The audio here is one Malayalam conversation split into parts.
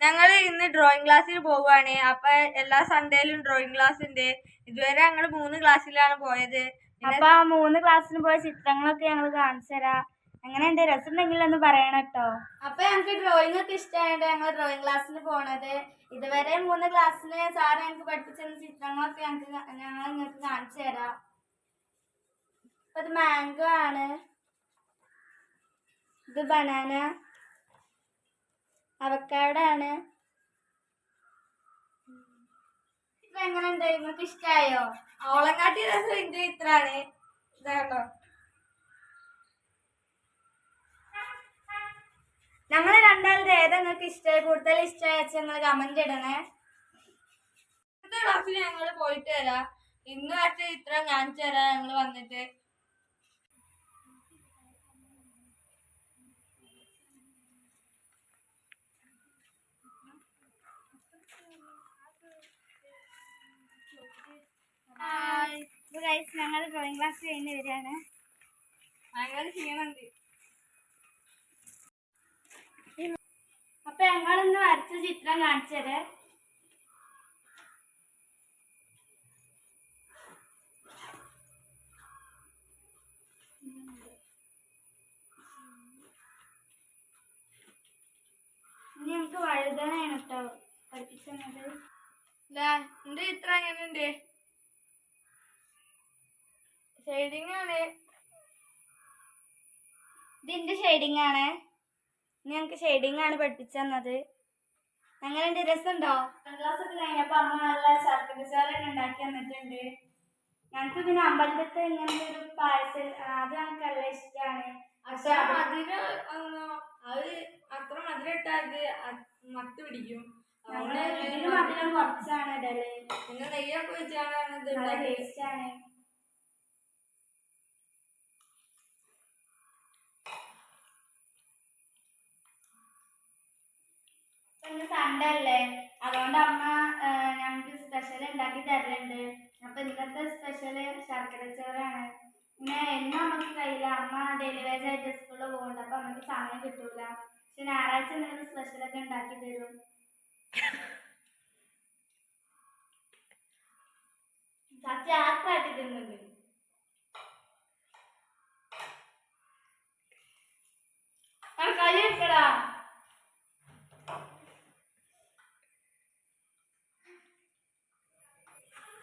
ഞങ്ങൾ ഇന്ന് ഡ്രോയിങ് ക്ലാസ്സിൽ പോവുകയാണ് അപ്പൊ എല്ലാ സൺഡേയിലും ഡ്രോയിങ് ക്ലാസ് ഉണ്ട്. ഇതുവരെ ഞങ്ങൾ മൂന്ന് ക്ലാസ്സിലാണ് പോയത്. അപ്പൊ ആ മൂന്ന് ക്ലാസ്സിന് പോയ ചിത്രങ്ങളൊക്കെ ഞങ്ങൾ കാണിച്ചു തരാം. എങ്ങനെയുണ്ട്? രസമുണ്ടെങ്കിൽ ഒന്ന് പറയണം കേട്ടോ. അപ്പൊ ഞങ്ങൾക്ക് ഡ്രോയിങ് ഒക്കെ ഇഷ്ടമായിട്ട് ഞങ്ങൾ ഡ്രോയിങ് ക്ലാസ്സിന് പോണത്. ഇതുവരെ മൂന്ന് ക്ലാസ്സിന് സാർ ഞങ്ങൾക്ക് പഠിപ്പിച്ചിരുന്ന ചിത്രങ്ങളൊക്കെ ഞങ്ങൾക്ക് ഞങ്ങൾ നിങ്ങൾക്ക് കാണിച്ചു തരാം. അപ്പൊ ഇത് മാംഗോ ആണ്. ഇത് ബനാന അവക്കാടോ ആണ് ഇപ്പൊ എങ്ങനെയുണ്ട്? നിങ്ങൾക്ക് ഇഷ്ടായോ? ഓളങ്ങാട്ടി രസം എന്റെ ഇത്രാണ് ഇതാണോ? ഞങ്ങൾ രണ്ടാളുടെ ഏതാ നിങ്ങൾക്ക് ഇഷ്ടമായി കൂടുതൽ ഇഷ്ടമായി വെച്ചാൽ നിങ്ങൾ കമന്റ് ഇടണേ. അടുത്ത ക്ലാസ്സിൽ ഞങ്ങൾ പോയിട്ട് വരാം. ഇന്ന് വെച്ച ചിത്രം കാണിച്ചു തരാം ഞങ്ങൾ വന്നിട്ട് ഗൈസ് ഞങ്ങൾ ഡ്രോയിങ് ക്ലാസ് കഴിഞ്ഞ് വരികയാണ്. അപ്പൊ ഞങ്ങളൊന്ന് വരച്ച ചിത്രം കാണിച്ചത് ഇനി നമുക്ക് വഴുതണയാണ് കേട്ടോ പഠിപ്പിച്ചത്. എന്റെ ചിത്രം എങ്ങനെയുണ്ട്? ഷെയ്ഡിങ് ആണ് ഇതിന്റെ ഷെയ്ഡിങ് ആണ് ഞങ്ങൾക്ക് ഷെയ്ഡിങ് ആണ് പഠിപ്പിച്ചു തന്നത് അങ്ങനെയുണ്ട് രസമുണ്ടോ ക്ലാസ് ഒക്കെ കഴിഞ്ഞപ്പോ അമ്മ നല്ല ശർക്കര ചോറ ഉണ്ടാക്കി തന്നിട്ടുണ്ട്. ഞങ്ങൾക്ക് പിന്നെ അമ്പലത്തെ ഇങ്ങനത്തെ ഒരു പായസം അത് ഞങ്ങൾക്ക് നല്ല ഇഷ്ടമാണ് പക്ഷെ മധുരം അത് അത്ര മധുരം അ- മത്ത് പിടിക്കും. മധുരം കുറച്ചാണ് ഇടൽ. പിന്നെ നെയ്യൊക്കെ വെച്ചാണ് ടേസ്റ്റ് ആണ്. ഇന്ന് സൺഡേ അല്ലേ? അതുകൊണ്ട് അമ്മ ഞങ്ങൾക്ക് സ്പെഷ്യൽ ഉണ്ടാക്കി തരലുണ്ട്. അപ്പൊ ഇന്നത്തെ സ്പെഷ്യൽ ശർക്കര ചോറാണ്. പിന്നെ എന്നും അമ്മയ്ക്ക് കഴിയില്ല. അമ്മ ഡെലിവറി ആയിട്ട് സ്കൂളിൽ പോകുന്നുണ്ട് അപ്പൊ അമ്മയ്ക്ക് സമയം കിട്ടൂല. പക്ഷെ ഞായറാഴ്ച എന്തെങ്കിലും സ്പെഷ്യൽ ഒക്കെ ഉണ്ടാക്കി തരും. ആക്കാട്ടി തിന്നുണ്ട്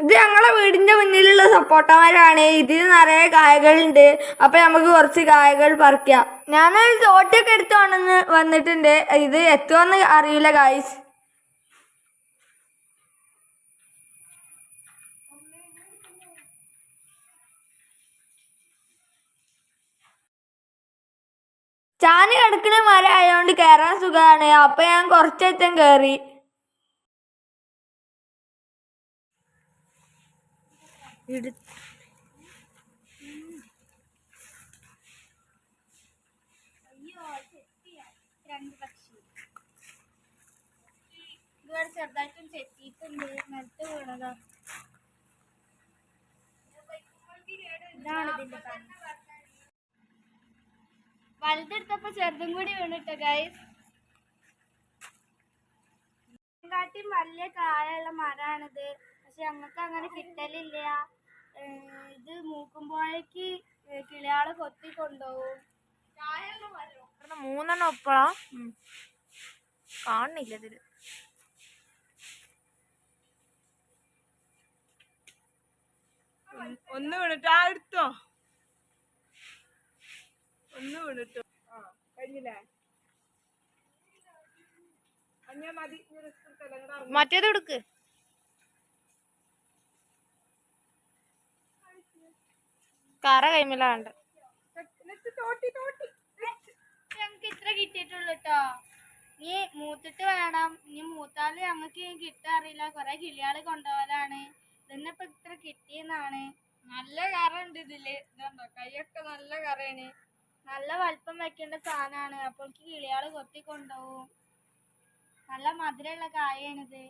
ഇത് ഞങ്ങളെ വീടിന്റെ മുന്നിലുള്ള സപ്പോർട്ടർമാരാണ്. ഇതിൽ നിറയെ കായകളുണ്ട് അപ്പൊ നമുക്ക് കുറച്ച് കായകൾ പറിക്കാം. ഞാനൊരു തോട്ടൊക്കെ എടുത്ത് വന്നു വന്നിട്ടുണ്ട്. ഇത് എത്തുമെന്ന് അറിയില്ല ഗായ്സ് ചാന് കിടക്കുന്ന മരം ആയതുകൊണ്ട് കയറാൻ സുഖമാണ്. അപ്പൊ ഞാൻ കുറച്ചേറ്റം കയറി വീണതാ. ഇതാണ് വലുതെടുത്തപ്പോ ചെറുതും കൂടി വീണിട്ടോ ഗൈസ് കാട്ടി വലിയ കായുള്ള മരാണിത്. പക്ഷെ ഞങ്ങൾക്ക് അങ്ങനെ കിട്ടലില്ല. ഇത് മൂക്കുമ്പോഴേക്ക് കിളിയാളെ കൊത്തി കൊണ്ടുപോകും. മൂന്നെണ്ണം ഒപ്പളാ? കാണുന്നില്ല ഇതിൽ. ഒന്ന് വീണിട്ട് ആ എടുത്തോ. ഒന്ന് വീണിട്ടു ആ കഴിഞ്ഞില്ലേ. മറ്റേത് എടുക്ക്. കറ കൈമിലാണ്ട്. ഞങ്ങൾക്ക് ഇത്ര കിട്ടിയിട്ടുള്ളൂ കേട്ടോ നീ മൂത്തിട്ട് വേണം. ഇനി മൂത്താൽ ഞങ്ങൾക്ക് കിട്ടാറില്ല കൊറേ കിളിയാൾ കൊണ്ടുപോകലാണ് ഇതിന്നിപ്പോ ഇത്ര കിട്ടിയെന്നാണ്. നല്ല കറ ഉണ്ട് ഇതിൽ. ഇതുണ്ടോ? കൈയൊക്കെ നല്ല കറയാണ് നല്ല വലിപ്പം വെക്കേണ്ട സാധനമാണ് അപ്പോൾ കിളിയാൾ കൊത്തി കൊണ്ടുപോകും നല്ല മധുരമുള്ള കായാണിത്